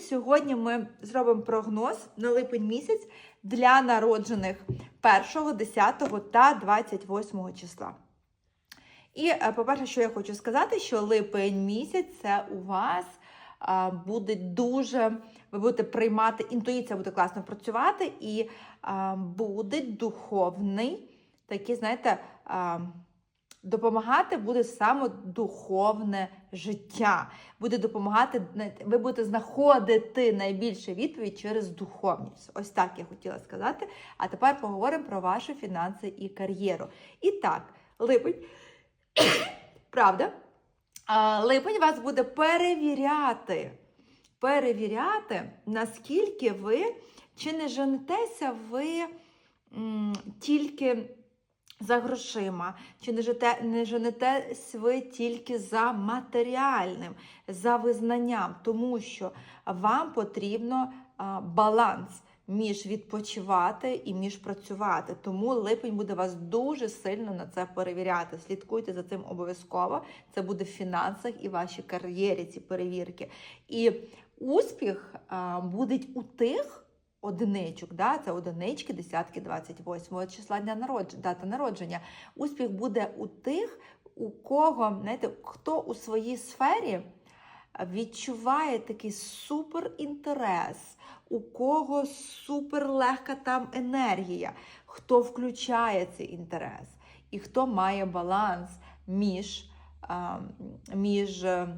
Сьогодні ми зробимо прогноз на липень місяць для народжених 1, 10 та 28 числа. І, е, по-перше, що я хочу сказати, що липень місяць це у вас буде дуже, ви будете приймати, інтуїція буде класно працювати, і буде духовний, такий, знаєте, допомагати буде саме духовне життя. Буде допомагати, ви будете знаходити найбільше відповідь через духовність. Ось так я хотіла сказати. А тепер поговоримо про ваші фінанси і кар'єру. І так, липень. Правда? Липень вас буде перевіряти. Перевіряти, наскільки ви чи не женетеся ви м, тільки за грошима, чи не, жите, не женетесь ви тільки за матеріальним, за визнанням, тому що вам потрібно а, баланс між відпочивати і між працювати. Тому липень буде вас дуже сильно на це перевіряти. Слідкуйте за цим обов'язково. Це буде в фінансах і вашій кар'єрі, ці перевірки. І успіх буде у тих. Одиничок, да? це одинички, десятки, 28 числа дня народження, дата народження. Успіх буде у тих, у кого, знаєте, хто у своїй сфері відчуває такий супер інтерес, у кого супер легка там енергія, хто включає цей інтерес, і хто має баланс між, між е,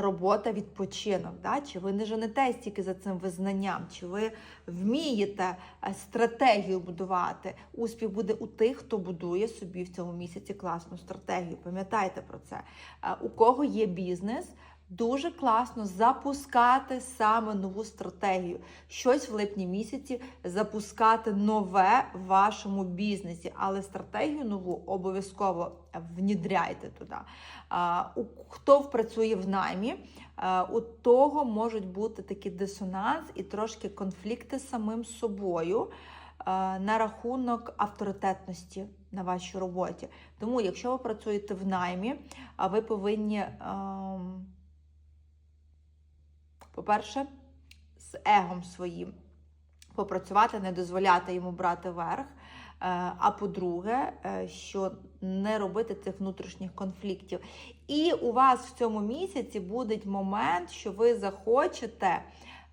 робота, відпочинок. Да? Чи ви не женетесь тільки за цим визнанням, чи ви вмієте е, стратегію будувати? Успіх буде у тих, хто будує собі в цьому місяці класну стратегію. Пам'ятайте про це. Е, У кого є бізнес, Дуже класно запускати саме нову стратегію. Щось в липні місяці запускати нове в вашому бізнесі, але стратегію нову обов'язково внідряйте туди. Хто працює в наймі, у того можуть бути такий дисонанс і трошки конфлікти з самим собою на рахунок авторитетності на вашій роботі. Тому, якщо ви працюєте в наймі, а ви повинні. По-перше, з егом своїм попрацювати, не дозволяти йому брати верх. Е, А по-друге, е, що не робити цих внутрішніх конфліктів. І у вас в цьому місяці буде момент, що ви захочете,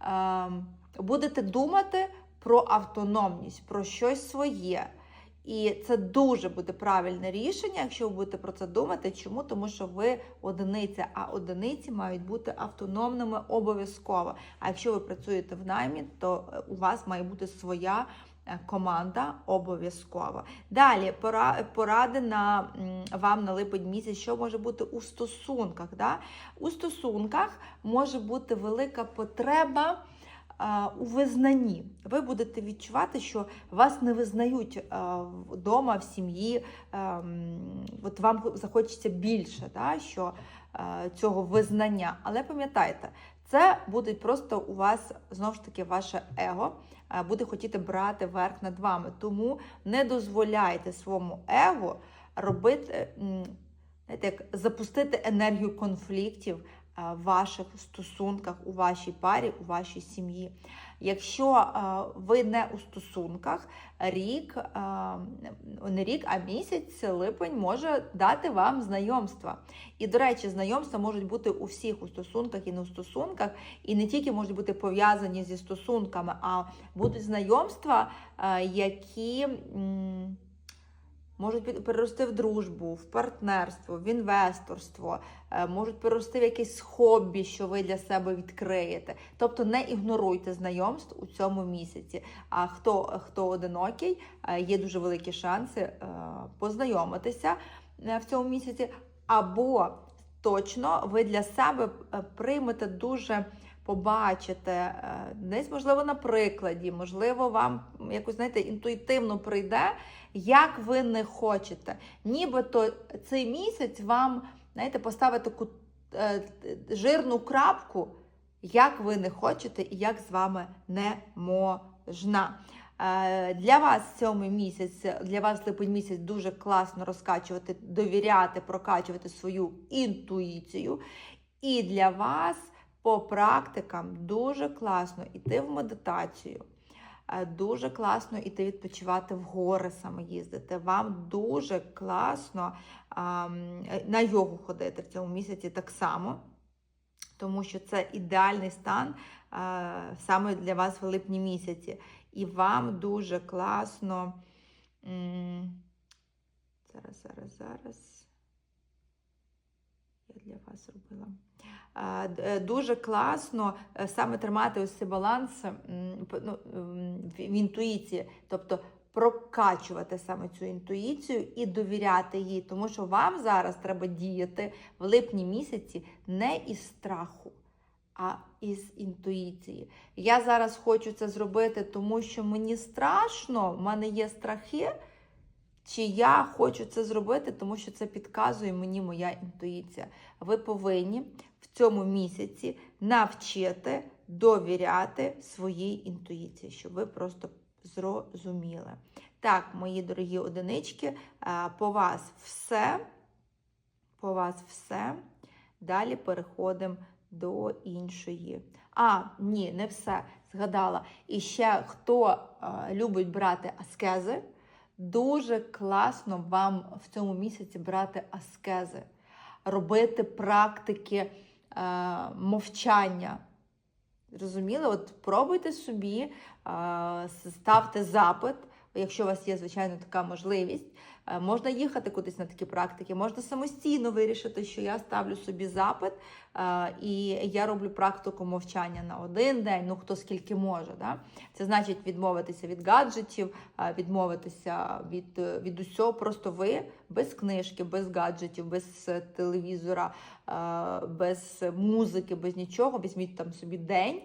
е, будете думати про автономність, про щось своє. І це дуже буде правильне рішення, якщо ви будете про це думати. Чому? Тому що ви одиниця, а одиниці мають бути автономними обов'язково. А якщо ви працюєте в наймі, то е, у вас має бути своя е, команда обов'язково. Далі пора- поради на вам на липень місяць, що може бути у стосунках. Да? У стосунках може бути велика потреба у визнанні. Ви будете відчувати, що вас не визнають вдома, в сім'ї. От вам захочеться більше да, що, цього визнання. Але пам'ятайте, це буде просто у вас знову ж таки ваше его буде хотіти брати верх над вами. Тому не дозволяйте своєму его робити. Знаєте, як запустити енергію конфліктів, е, ваших стосунках, у вашій парі, у вашій сім'ї. Якщо е, ви не у стосунках, рік, е, не рік, а місяць, липень може дати вам знайомства. І, до речі, знайомства можуть бути у всіх у стосунках і не у стосунках, і не тільки можуть бути пов'язані зі стосунками, а будуть знайомства, е, які. Можуть перерости в дружбу, в партнерство, в інвесторство, е, можуть перерости в якесь хобі, що ви для себе відкриєте. Тобто не ігноруйте знайомств у цьому місяці. А хто, хто одинокий, е, є дуже великі шанси е, познайомитися в цьому місяці, або точно ви для себе приймете дуже. Побачите, е, десь, можливо, на прикладі, можливо, вам якось знаєте, інтуїтивно прийде, як ви не хочете. Нібито цей місяць вам знаєте, поставить таку е, жирну крапку, як ви не хочете і як з вами не можна. Е, Для вас сьомий місяць, для вас липень місяць дуже класно розкачувати, довіряти, прокачувати свою інтуїцію. І для вас по практикам дуже класно йти в медитацію. е, Дуже класно іти відпочивати в гори саме їздити. Вам дуже класно на йогу ходити в цьому місяці так само, тому що це ідеальний стан е, саме для вас в липні місяці. І вам дуже класно. Зараз, зараз, зараз. Я для вас робила. Е, Дуже класно е, саме тримати ось цей баланс ну, в інтуїції, тобто прокачувати саме цю інтуїцію і довіряти їй, тому що вам зараз треба діяти в липні місяці не із страху, а із інтуїції. Я зараз хочу це зробити, тому що мені страшно, в мене є страхи. Чи я хочу це зробити, тому що це підказує мені моя інтуїція. Ви повинні в цьому місяці навчити довіряти своїй інтуїції, щоб ви просто зрозуміли. Так, мої дорогі одинички, е, по вас все. По вас все. Далі переходимо до іншої. А, ні, не все. Згадала. І ще хто е, любить брати аскези, дуже класно вам в цьому місяці брати аскези, робити практики е, мовчання. Розуміли? От пробуйте собі, е, ставте запит, якщо у вас є, звичайно, така можливість. Е, Можна їхати кудись на такі практики, можна самостійно вирішити, що я ставлю собі запит, е, і я роблю практику мовчання на один день, ну хто скільки може. Да? Це значить відмовитися від гаджетів, е, відмовитися від, від усього. Просто ви без книжки, без гаджетів, без телевізора, без музики, без нічого. Візьміть там собі день,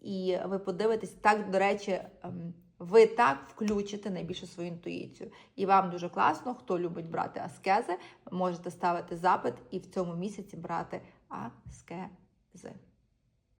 і ви подивитесь так, до речі. Ви так включите найбільше свою інтуїцію. І вам дуже класно, хто любить брати аскези, можете ставити запит і в цьому місяці брати аскези.